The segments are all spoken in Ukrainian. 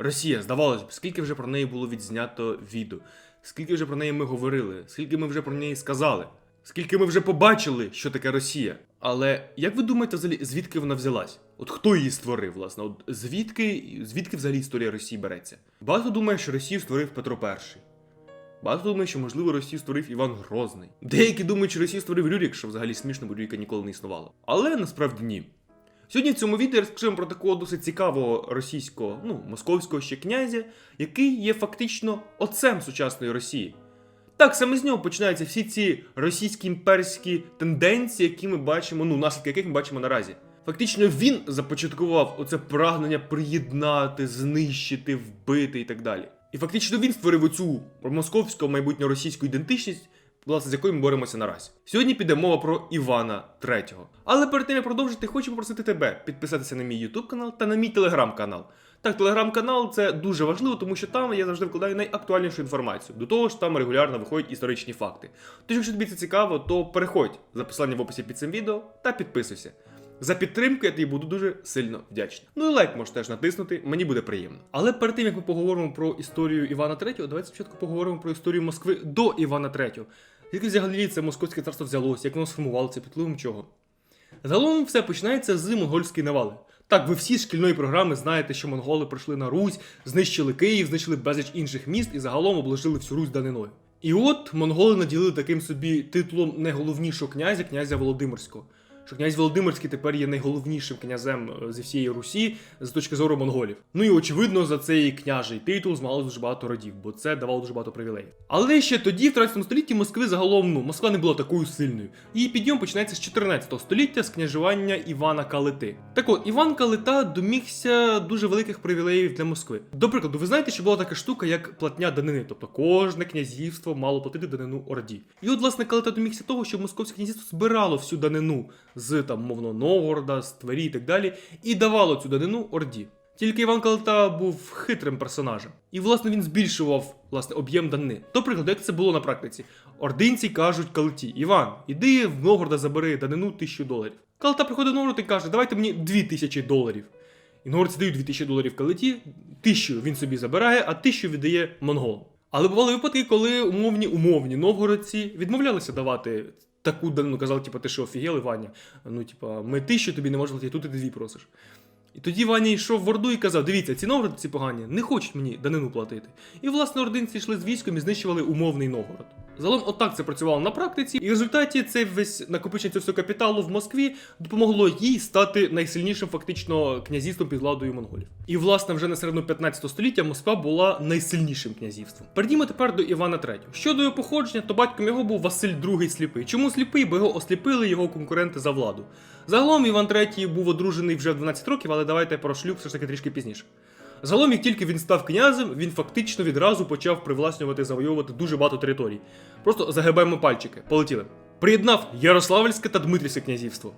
Росія, здавалось б, скільки вже про неї було відзнято відео, скільки вже про неї ми говорили, скільки ми вже про неї сказали, скільки ми вже побачили, що таке Росія. Але як ви думаєте, взагалі, звідки вона взялась? От хто її створив, власне? От звідки, звідки взагалі історія Росії береться? Багато думає, що Росію створив Петро І. Багато думає, що можливо Росію створив Іван Грозний. Деякі думають, що Росію створив Рюрік, що взагалі смішно, бо Рюріка ніколи не існувало. Але насправді ні. Сьогодні в цьому відео вам про такого досить цікавого російського, ну, московського ще князя, який є фактично отцем сучасної Росії. Так, саме з нього починаються всі ці російські імперські тенденції, які ми бачимо, ну, наслідки яких ми бачимо наразі. Фактично він започаткував оце прагнення приєднати, знищити, вбити і так далі. І фактично він створив оцю московську майбутню російську ідентичність, власне, з якою ми боремося наразі. Сьогодні піде мова про Івана III. Але перед тим як продовжити, хочу попросити тебе підписатися на мій YouTube канал та на мій телеграм-канал. Так, телеграм-канал це дуже важливо, тому що там я завжди вкладаю найактуальнішу інформацію. До того ж, там регулярно виходять історичні факти. Тож, якщо тобі це цікаво, то переходь за посиланням в описі під цим відео та підписуйся. За підтримку я тобі буду дуже сильно вдячний. Ну і лайк можеш теж натиснути, мені буде приємно. Але перед тим як ми поговоримо про історію Івана III, давайте спочатку поговоримо про історію Москви до Івана III. Звідки взагалі це московське царство взялося, як воно сформувалося, під впливом чого. Загалом все починається з монгольської навали. Так, ви всі з шкільної програми знаєте, що монголи прийшли на Русь, знищили Київ, знищили безліч інших міст і загалом обложили всю Русь даниною. І от монголи наділили таким собі титулом найголовнішого князя, князя Володимирського. Що князь Володимирський тепер є найголовнішим князем е, зі всієї Русі з точки зору монголів. Ну і очевидно, за цей княжий титул змагали дуже багато родів, бо це давало дуже багато привілеїв. Але ще тоді, в 13 столітті, Москви загалом ну Москва не була такою сильною. Її підйом починається з 14 століття з княжування Івана Калити. Так от Іван Калита домігся дуже великих привілеїв для Москви. До прикладу, ви знаєте, що була така штука, як платня данини, тобто кожне князівство мало платити данину Орді. І от, власне, Калита домігся того, що московське князівство збирало всю данину з там, мовно, Новгорода, з Твері і так далі, і давало цю данину Орді. Тільки Іван Калита був хитрим персонажем. І, власне, він збільшував власне, об'єм данини. До прикладу, як це було на практиці. Ординці кажуть Калиті: Іван, іди в Новгорода забери данину тисячу доларів. Калита приходить в Новгород і каже, давайте мені дві тисячі доларів. І новгородці дають 2000 доларів Калиті, тисячу він собі забирає, а тисячу віддає монголам. Але бували випадки, коли умовні умовні новгородці відмовлялися давати таку данину, казали, типу, ти що офігели, Ваня? Ну, типа, ми тисячу тобі не можемо платити, тут ти дві просиш. І тоді Ваня йшов в Орду і казав: дивіться, ці новгородці погані, не хочуть мені данину платити. І власне ординці йшли з військом і знищували умовний Новгород. Загалом, отак це працювало на практиці, і в результаті цей весь накопичення цього капіталу в Москві допомогло їй стати найсильнішим фактично князівством під владою монголів. І власне вже на середину 15 століття Москва була найсильнішим князівством. Перейдімо тепер до Івана III. Щодо його походження, то батьком його був Василь II сліпий. Чому сліпий? Бо його осліпили його конкуренти за владу. Загалом Іван III був одружений вже в 12 років, але давайте про шлюб все ж таки трішки пізніше. Загалом, як тільки він став князем, він фактично відразу почав привласнювати, завойовувати дуже багато територій. Просто загибаємо пальчики, полетіли. Приєднав Ярославльське та Дмитрівське князівство.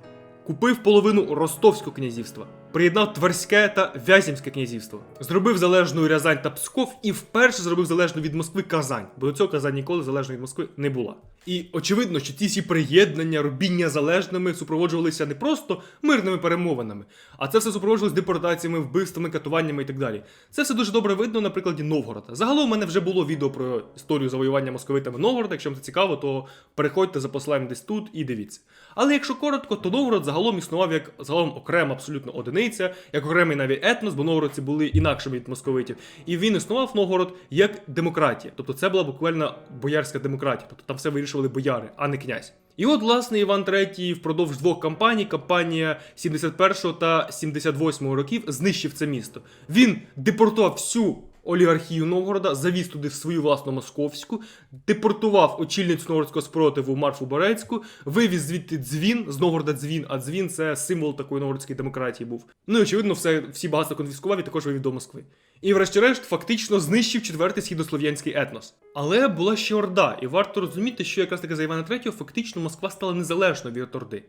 Купив половину Ростовського князівства, приєднав Тверське та Вязімське князівство, зробив залежною Рязань та Псков і вперше зробив залежну від Москви Казань, бо до цього Казань ніколи залежною від Москви не була. І очевидно, що ці всі приєднання, робіння залежними супроводжувалися не просто мирними перемовинами, а це все супроводжувалося депортаціями, вбивствами, катуваннями і так далі. Це все дуже добре видно на прикладі Новгорода. Загалом у мене вже було відео про історію завоювання московитами Новгорода. Якщо вам це цікаво, то переходьте за посиланням десь тут і дивіться. Але якщо коротко, то Новгород загалом існував як загалом окрема абсолютно одиниця, як окремий навіть етнос, бо новгородці були інакшими від московитів. І він існував Новгород як демократія. Тобто це була буквально боярська демократія. Тобто там все вирішували бояри, а не князь. І от, власне, Іван III впродовж двох кампаній, кампанія 71 та 78 років, знищив це місто. Він депортував всю олігархію Новгорода, завіз туди в свою власну московську, депортував очільницю новгородського спротиву Марфу Борецьку, вивіз звідти дзвін, з Новгорода дзвін, а дзвін це символ такої новгородської демократії був. Ну і очевидно, все, всі багатство конфіскував і також вивів до Москви. І, врешті-решт, фактично знищив четвертий східнослов'янський етнос. Але була ще Орда, і варто розуміти, що якраз таки за Івана III фактично Москва стала незалежною від Орди.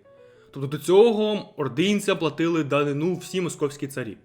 Тобто до цього ординцям платили данину всі московські царі.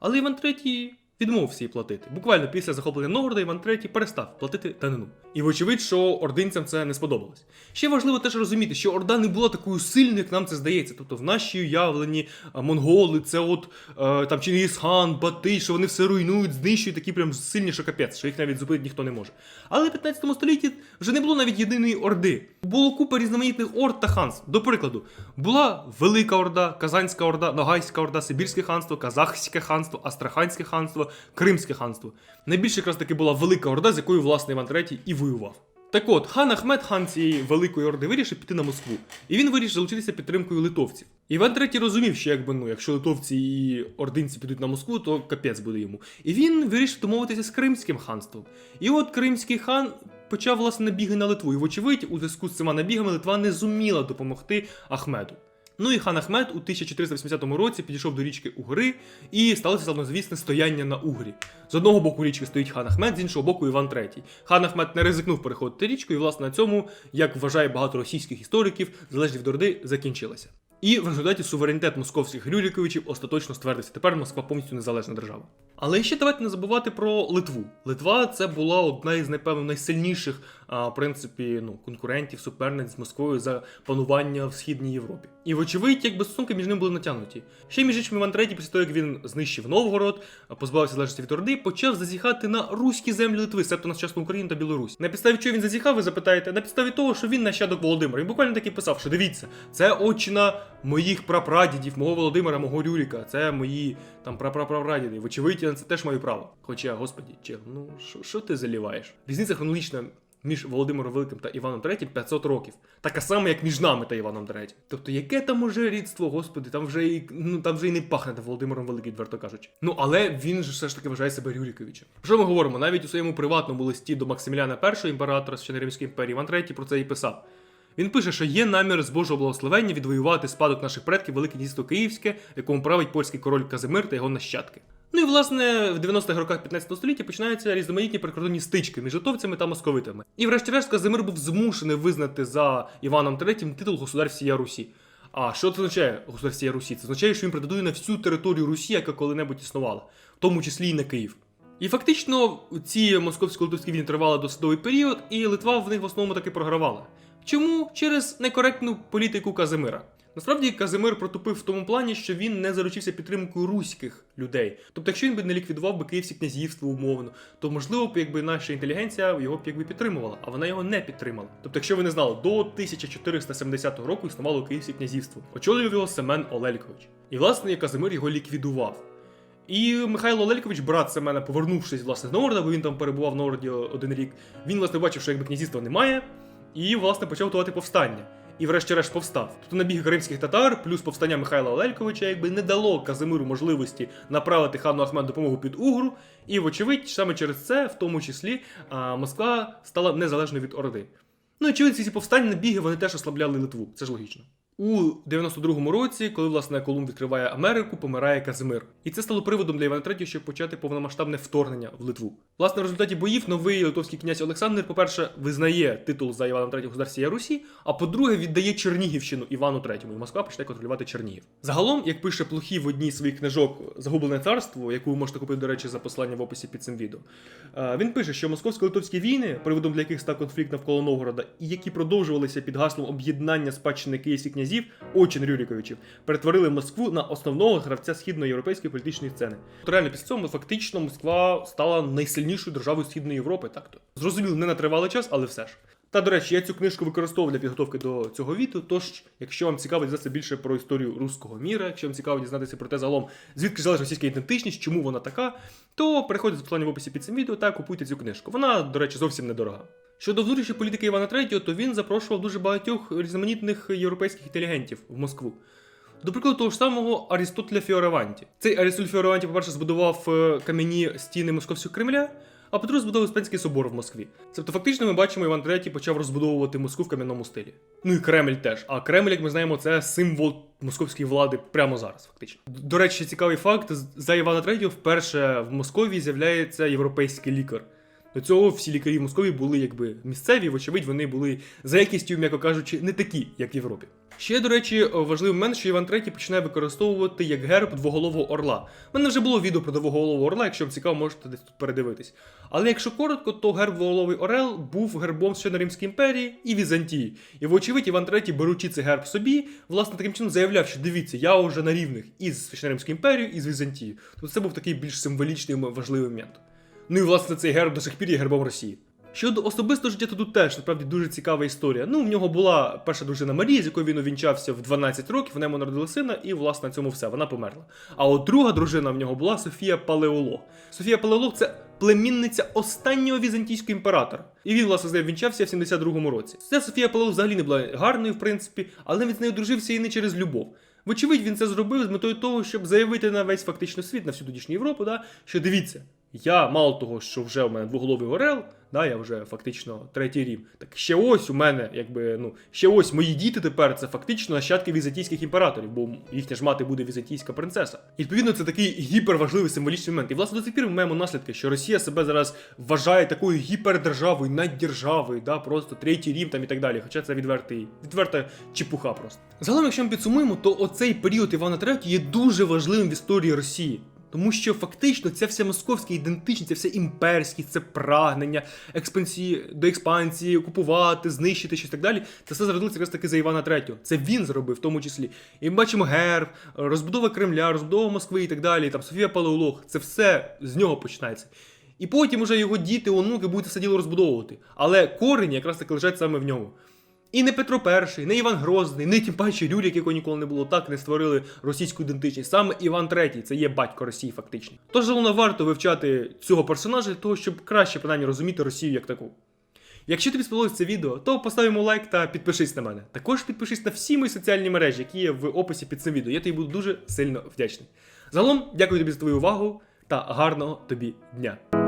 Але Іван III відмовився її платити. Буквально після захоплення Новгорода Іван III перестав платити данину. І вочевидь, що ординцям це не сподобалось. Ще важливо теж розуміти, що Орда не була такою сильною, як нам це здається. Тобто в нашій уявленні монголи, це от е, там Чингісхан, Батий, що вони все руйнують, знищують такі прям сильні, що капець, що їх навіть зупинити ніхто не може. Але в 15 столітті вже не було навіть єдиної орди. Було купа різноманітних орд та ханств. До прикладу, була Велика Орда, Казанська Орда, Ногайська Орда, Сибірське ханство, Казахське ханство, Астраханське ханство, Кримське ханство. Найбільше якраз таки була Велика Орда, з якою власне Іван III і воював. Так от, хан Ахмед, хан цієї великої орди, вирішив піти на Москву. І він вирішив залучитися підтримкою литовців. Іван III розумів, що якби ну, якщо литовці і ординці підуть на Москву, то капець буде йому. І він вирішив домовитися з Кримським ханством. І от Кримський хан почав власне набіги на Литву. І вочевидь, у зв'язку з цими набігами Литва не зуміла допомогти Ахмеду. Ну і хан Ахмед у 1480 році підійшов до річки Угри і сталося славнозвісне стояння на Угрі. З одного боку річки стоїть хан Ахмед, з іншого боку Іван III. Хан Ахмед не ризикнув переходити річку, і власне на цьому, як вважає багато російських істориків, залежність Орди закінчилася. І в результаті суверенітет московських Рюриковичів остаточно ствердився. Тепер Москва повністю незалежна держава. Але ще давайте не забувати про Литву. Литва це була одна із напевно найсильніших а, в принципі, ну, конкурентів, суперниць з Москвою за панування в східній Європі. І вочевидь, якби стосунки між ними були натягнуті. Ще між іншим Іван III, після того, як він знищив Новгород, позбавився залежності від Орди, почав зазіхати на руські землі Литви, себто на сучасну Україну та Білорусь. На підставі чого він зазіхав, ви запитаєте? На підставі того, що він нащадок Володимира. Він буквально так і писав, що дивіться, це отчина моїх прапрадідів, мого Володимира, мого Рюріка, це мої там прапрапрадіди. Вочевидь, на це теж маю право. Хоча, господі, чел, ну що- ти заліваєш? Різниця хронологічна між Володимиром Великим та Іваном III 500 років. Така сама, як між нами та Іваном III. Тобто, яке там уже рідство, господи, там вже і ну там вже і не пахне Володимиром Великим, відверто кажучи. Ну але він же все ж таки вважає себе Рюриковичем. Що ми говоримо? Навіть у своєму приватному листі до Максиміляна І, імператора Священної Римської імперії, Іван III про це і писав. Він пише, що є намір з Божого благословення відвоювати спадок наших предків Велике Дійство Київське, якому править польський король Казимир та його нащадки. Ну і власне в 90-х роках 15 століття починаються різноманітні прикордонні стички між литовцями та московитами. І врешті-решт Казимир був змушений визнати за Іваном III титул государ всія Русі. А що це означає государ всія Русі? Це означає, що він претендує на всю територію Русі, яка коли-небудь існувала, в тому числі і на Київ. І фактично ці московсько-литовські війни тривали досить довгий період, і Литва в них в основному таки програвала. Чому? Через некоректну політику Казимира. Насправді Казимир протупив в тому плані, що він не заручився підтримкою руських людей. Тобто, якщо він би не ліквідував би київське князівство умовно, то можливо б якби наша інтелігенція його б якби підтримувала, а вона його не підтримала. Тобто, якщо ви не знали, до 1470 року існувало київське князівство. Очолював його Семен Олелькович. І власне Казимир його ліквідував. І Михайло Лелькович, брат Семена, повернувшись власне з Новгорода, бо він там перебував в Новгороді один рік, він власне бачив, що якби князівства немає, і власне почав готувати повстання. І врешті-решт повстав. Тобто набіг кримських татар, плюс повстання Михайла Олельковича, якби не дало Казимиру можливості направити хану Ахмед допомогу під Угру. І, вочевидь, саме через це, в тому числі, Москва стала незалежною від Орди. Ну і очевидь, ці повстання набіги вони теж ослабляли Литву. Це ж логічно. У 92-му році, коли власне Колумб відкриває Америку, помирає Казимир. І це стало приводом для Івана III, щоб почати повномасштабне вторгнення в Литву. Власне, в результаті боїв новий литовський князь Олександр, по-перше, визнає титул за Іваном III государ всієї Русі, а по-друге, віддає Чернігівщину Івану III. І Москва почне контролювати Чернігів. Загалом, як пише Плохій в одній з своїх книжок Загублене царство, яку ви можете купити, до речі, за посиланням в описі під цим відео. е, Він пише, що московсько-литовські війни, приводом для яких став конфлікт навколо Новгорода, і які продовжувалися під гаслом об'єднання спадщини київських князів, очин Рюриковичів, перетворили Москву на основного гравця східноєвропейської політичної сцени. От реально після цього фактично Москва стала найсильнішою державою Східної Європи. Так то зрозуміло, не на тривалий час, але все ж. Та до речі, я цю книжку використовував для підготовки до цього відео. Тож, якщо вам цікаво дізнатися більше про історію руського міра, якщо вам цікаво дізнатися про те загалом, звідки залежить російська ідентичність, чому вона така, то переходьте за посиланням в описі під цим відео та купуйте цю книжку. Вона, до речі, зовсім недорога. Щодо внутрішньої політики Івана III, то він запрошував дуже багатьох різноманітних європейських інтелігентів в Москву. До прикладу, того ж самого Арістотеля Фіораванті. Цей Арістотель Фіораванті, по-перше, збудував е, кам'яні стіни Московського Кремля, а по-друге, збудував Успенський собор в Москві. Тобто, фактично, ми бачимо, Іван III почав розбудовувати Москву в кам'яному стилі. Ну і Кремль теж. А Кремль, як ми знаємо, це символ московської влади прямо зараз, фактично. До речі, цікавий факт: за Івана III вперше в Московії з'являється європейський лікар. До цього всі лікарі в Московії були якби місцеві, вочевидь, вони були за якістю, м'яко кажучи, не такі, як в Європі. Ще, до речі, важливий момент, що Іван III починає використовувати як герб двоголового орла. У мене вже було відео про двоголового орла, якщо вам цікаво, можете десь тут передивитись. Але якщо коротко, то герб двоголовий орел був гербом ще на Римській імперії і Візантії. І вочевидь, Іван III, беручи цей герб собі, власне таким чином заявляв, що дивіться, я вже на рівних із Священно-Римською імперією, і з Візантією. Тобто це був такий більш символічний важливий момент. Ну і власне цей герб до сих пір є гербом Росії. Щодо особистого життя, то тут теж насправді дуже цікава історія. Ну, в нього була перша дружина Марія, з якою він увінчався в 12 років, в ньому народили сина, і власне на цьому все, вона померла. А от друга дружина в нього була Софія Палеолог. Софія Палеолог це племінниця останнього візантійського імператора. І він, власне, з нею вінчався в 72-му році. Ця Софія Палеолог взагалі не була гарною, в принципі, але він з нею дружився і не через любов. Вочевидь, він це зробив з метою того, щоб заявити на весь фактично світ, на всю тодішню Європу, да, що дивіться, я мало того, що вже у мене двоголовий орел, да, я вже фактично третій рім. Так ще ось у мене, якби, ну, ще ось мої діти тепер це фактично нащадки візантійських імператорів, бо їхня ж мати буде візантійська принцеса. І відповідно це такий гіперважливий символічний момент. І власне до сих пір ми маємо наслідки, що Росія себе зараз вважає такою гіпердержавою, наддержавою, да, просто третій рім там і так далі. Хоча це відвертий, відверта чепуха просто. Загалом, якщо ми підсумуємо, то оцей період Івана III є дуже важливим в історії Росії. Тому що фактично ця вся московська ідентичність, ця вся імперськість, це прагнення експансії до експансії, окупувати, знищити щось так далі. Це все зародилося якраз таки за Івана III. Це він зробив в тому числі. І ми бачимо герб, розбудова Кремля, розбудова Москви і так далі. Там Софія Палеолог. Це все з нього починається. І потім уже його діти, онуки будуть це діло розбудовувати. Але корені якраз таки лежать саме в ньому. І не Петро І, не Іван Грозний, не тим паче Рюрік, якого ніколи не було, так не створили російську ідентичність. Саме Іван III, це є батько Росії, фактично. Тож загалом варто вивчати цього персонажа для того, щоб краще принаймні розуміти Росію як таку. Якщо тобі сподобалось це відео, то поставимо лайк та підпишись на мене. Також підпишись на всі мої соціальні мережі, які є в описі під цим відео. Я тобі буду дуже сильно вдячний. Загалом, дякую тобі за твою увагу та гарного тобі дня.